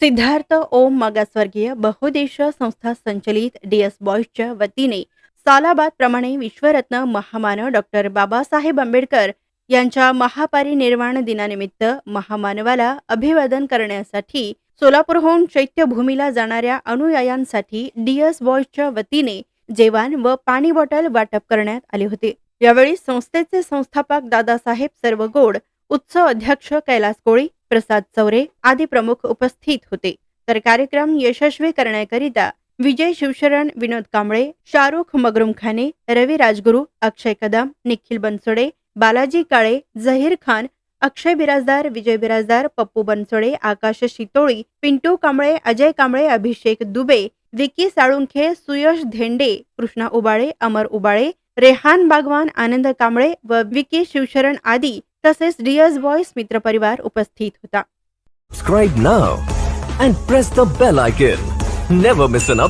सिद्धार्थ ओम मागासवर्गीय बहुदेश संस्था संचलित डीएस बॉईजच्या वतीने सालाबाद प्रमाणे विश्वरत्न महामानव डॉक्टर बाबासाहेब आंबेडकर यांच्या महापरिनिर्वाण दिनानिमित्त महामानवाला अभिवादन करण्यासाठी सोलापूरहून चैत्यभूमीला जाणाऱ्या अनुयायांसाठी डीएस बॉईजच्या वतीने जेवण व पाणी बॉटल वाटप करण्यात आले होते. यावेळी संस्थेचे संस्थापक दादासाहेब सर्वगोड उत्सव अध्यक्ष कैलास कोळी प्रसाद चौरे आदी प्रमुख उपस्थित होते. तर कार्यक्रम यशस्वी करण्याकरिता विजय शिवशरण विनोद कांबळे शाहरुख मगरुम खाने रवी राजगुरू अक्षय कदम निखिल बनसोडे बालाजी काळे झहीर खान अक्षय बिराजदार विजय बिराजदार पप्पू बनसोडे आकाश शितोळी पिंटू कांबळे अजय कांबळे अभिषेक दुबे विकी साळुंखे सुयश धेंडे कृष्णा उबाळे अमर उबाळे रेहान बागवान आनंद कांबळे व विकी शिवशरण आदी तसेच डिअर्स व्हॉइस मित्रपरिवार उपस्थित होता subscribe now and press the bell icon never miss an